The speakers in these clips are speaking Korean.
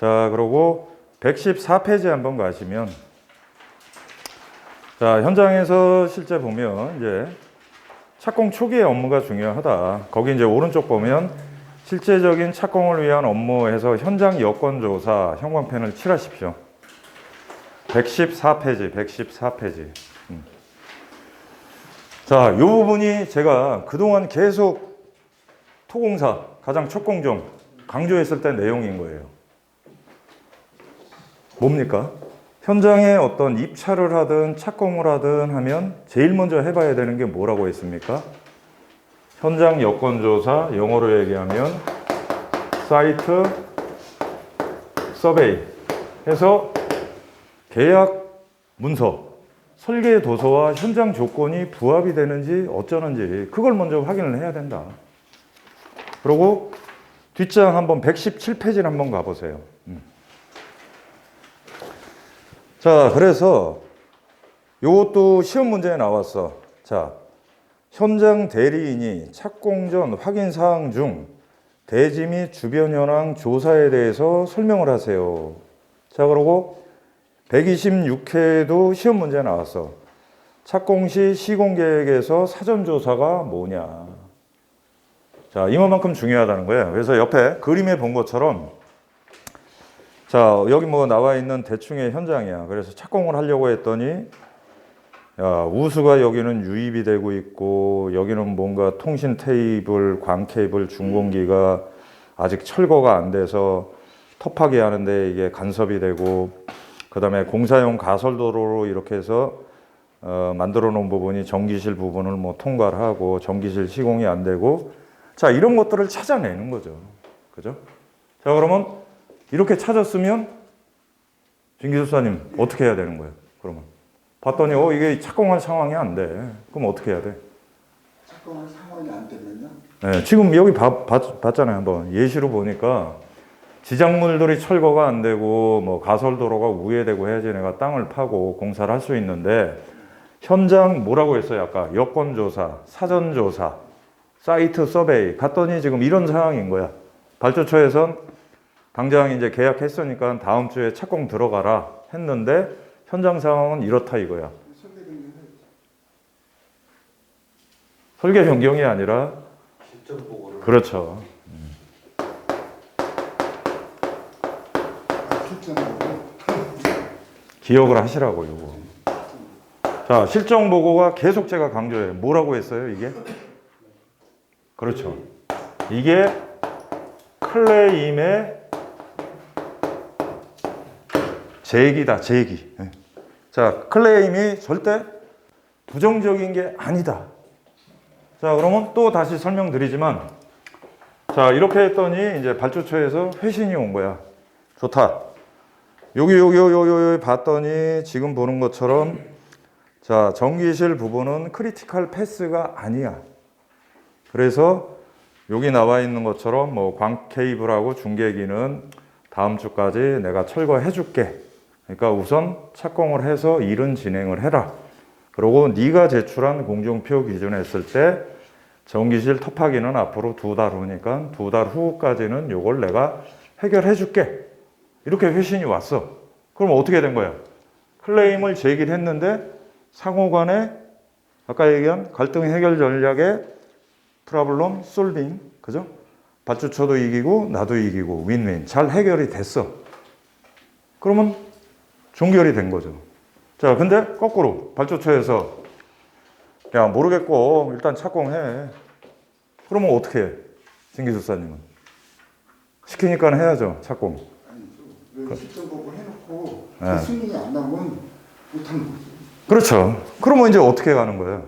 자, 그리고 114페이지 한번 가시면 자, 현장에서 실제 보면 이제 착공 초기의 업무가 중요하다. 거기 이제 오른쪽 보면 실제적인 착공을 위한 업무에서 현장 여건 조사 형광펜을 칠하십시오. 114페이지, 114페이지. 음. 자, 이 부분이 제가 그동안 계속 토공사 가장 첫 공정 강조했을 때 내용인 거예요. 뭡니까? 현장에 어떤 입찰을 하든 착공을 하든 하면 제일 먼저 해봐야 되는 게 뭐라고 했습니까? 현장 여건 조사, 영어로 얘기하면 사이트 서베이 해서 계약 문서, 설계 도서와 현장 조건이 부합이 되는지 어쩌는지 그걸 먼저 확인을 해야 된다. 그리고 뒷장 한번 117페이지를 한번 가보세요. 음. 자, 그래서 요것도 시험 문제에 나왔어. 자, 현장 대리인이 착공 전 확인 사항 중 대지 및 주변 현황 조사에 대해서 설명을 하세요. 자, 그리고 126회도 시험 문제 나왔어. 착공 시 시공 계획에서 사전 조사가 뭐냐. 자, 이만큼 중요하다는 거예요. 그래서 옆에 그림에 본 것처럼 자, 여기 뭐 나와 있는 대충의 현장이야. 그래서 착공을 하려고 했더니 야, 우수가 여기는 유입이 되고 있고 여기는 뭔가 통신 테이블, 광 케이블, 중공기가 아직 철거가 안 돼서 터파기 하는데 이게 간섭이 되고 그다음에 공사용 가설도로로 이렇게 해서 어, 만들어 놓은 부분이 전기실 부분을 뭐 통과를 하고 전기실 시공이 안 되고 자 이런 것들을 찾아내는 거죠. 그죠? 자 그러면 이렇게 찾았으면 진 기술사님 어떻게 해야 되는 거예요? 그러면 봤더니 어 이게 착공할 상황이 안 돼. 그럼 어떻게 해야 돼? 착공할 상황이 안 되면요. 네, 지금 여기 봐- 봤, 봤잖아요. 한번 예시로 보니까 지작물들이 철거가 안 되고 뭐 가설도로가 우회되고 해야지 내가 땅을 파고 공사를 할 수 있는데 현장 뭐라고 했어요? 아까 여건 조사, 사전 조사, 사이트 서베이 갔더니 지금 이런 상황인 거야. 발주처에선 당장 이제 계약했으니까 다음 주에 착공 들어가라 했는데 현장 상황은 이렇다 이거야. 설계 변경이 아니라 그렇죠. 기억을 하시라고 요거. 자, 실정 보고가 계속 제가 강조해요. 뭐라고 했어요, 이게? 그렇죠. 이게 클레임의 제기다, 제기. 예. 자, 클레임이 절대 부정적인 게 아니다. 자, 그러면 또 다시 설명드리지만, 자, 이렇게 했더니 이제 발주처에서 회신이 온 거야. 좋다. 여기 여기 여기 여기 봤더니 지금 보는 것처럼 자 전기실 부분은 크리티컬 패스가 아니야. 그래서 여기 나와 있는 것처럼 뭐 광 케이블하고 중계기는 다음 주까지 내가 철거해 줄게. 그러니까 우선 착공을 해서 일은 진행을 해라. 그리고 네가 제출한 공정표 기준 했을 때 전기실 터파기는 앞으로 두 달 후니까 두 달 후까지는 요걸 내가 해결해 줄게. 이렇게 회신이 왔어. 그럼 어떻게 된 거야? 클레임을 제기를 했는데 상호 간에 아까 얘기한 갈등 해결 전략의 프라블럼 솔빙, 그죠? 발주처도 이기고 나도 이기고 윈윈 잘 해결이 됐어. 그러면 종결이 된 거죠. 자, 근데 거꾸로 발주처에서 야 모르겠고 일단 착공해. 그러면 어떻게 해? 진기술사님은 시키니까 해야죠 착공. 아니죠. 왜 실전 보고 해놓고 네. 그 승인이 안 나오면 못하는 거죠. 그렇죠. 그러면 이제 어떻게 가는 거예요?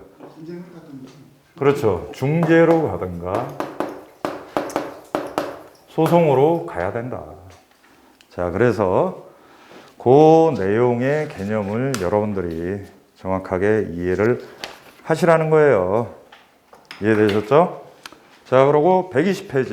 그렇죠. 중재로 가든가 소송으로 가야 된다. 자, 그래서 그 내용의 개념을 여러분들이 정확하게 이해를 하시라는 거예요. 이해되셨죠? 자, 그리고 120페이지.